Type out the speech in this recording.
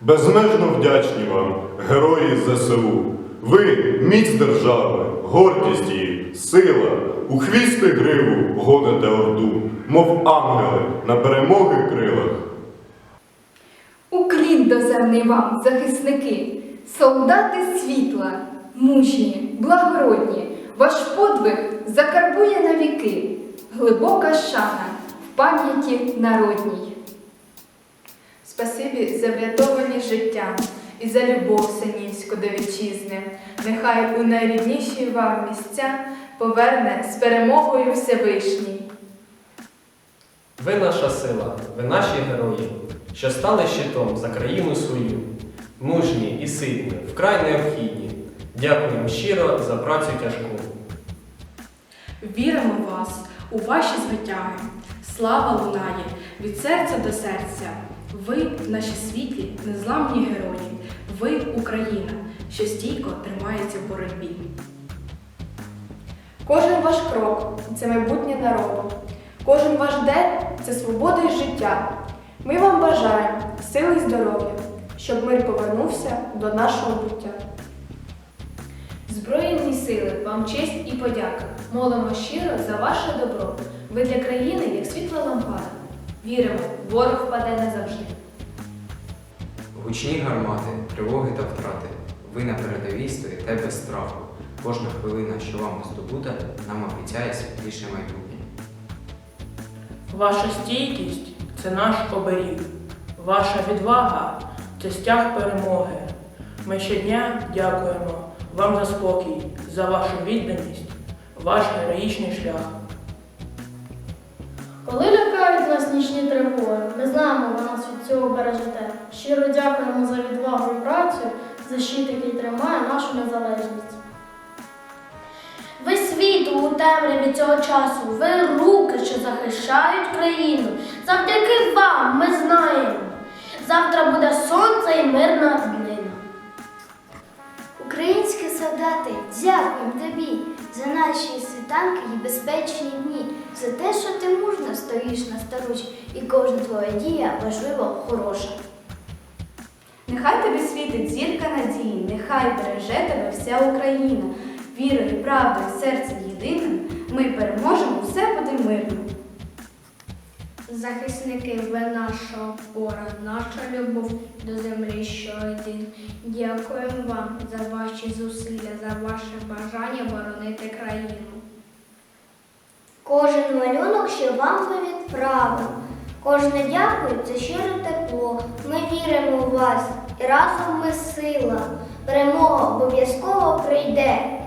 Безмежно вдячні вам, герої ЗСУ. Ви міць держави, гордість її, сила, у хвісти гриву гоните орду, мов ангели на перемоги крилах. Уклін доземний вам, захисники, солдати світла, мужні, благородні, ваш подвиг закарбує на віки, глибока шана в пам'яті народній. Спасибі за врятовані життя і за любов синівську до вітчизни. Нехай у найрідніші вам місця поверне з перемогою Всевишній. Ви наша сила, ви наші герої, що стали щитом за країну свою. Мужні і сильні, вкрай необхідні. Дякуємо щиро за працю тяжку. Віримо в вас, у ваші звитяги. Слава лунає від серця до серця. Ви наші світлі, незламні герої. Ви Україна, що стійко тримається в боротьбі. Кожен ваш крок це майбутнє народу. Кожен ваш день це свобода і життя. Ми вам бажаємо сили і здоров'я, щоб мир повернувся до нашого буття. Збройні сили, вам честь і подяка. Молимо щиро за ваше добро. Ви для країни, як світла лампада. Віримо, ворог впаде назавжди. Гучні гармати, тривоги та втрати. Ви на передовій стоїте без страху. Кожна хвилина, що вам здобута, нам обіцяє світліше майбутнє. Ваша стійкість це наш оберіг. Ваша відвага це стяг перемоги. Ми щодня дякуємо вам за спокій, за вашу відданість, ваш героїчний шлях. Нічні тривоги, ми знаємо, ви нас від цього бережете. Щиро дякуємо за відвагу і працю, за щит, який тримає нашу незалежність. Ви світу у темряві цього часу, ви руки, що захищають країну. Завдяки вам ми знаємо. Завтра буде сонце і мирна днина. Українські солдати, дякуємо тобі наші світанки і безпечні дні, за те, що ти мужно стоїш на старуч, і кожна твоя дія важливо хороша. Нехай тобі світить зірка надії, нехай береже тебе вся Україна. Вірою, правдою, серцем єдиним, ми переможемо, все буде мирно. Захисники, ви наша опора, наша любов до землі щодень. Дякуємо вам за ваші зусилля, за ваше бажання боронити країну. Кожен малюнок, що вам ми відправимо. Кожне дякую це щире тепло. Ми віримо у вас, і разом ми сила. Перемога обов'язково прийде.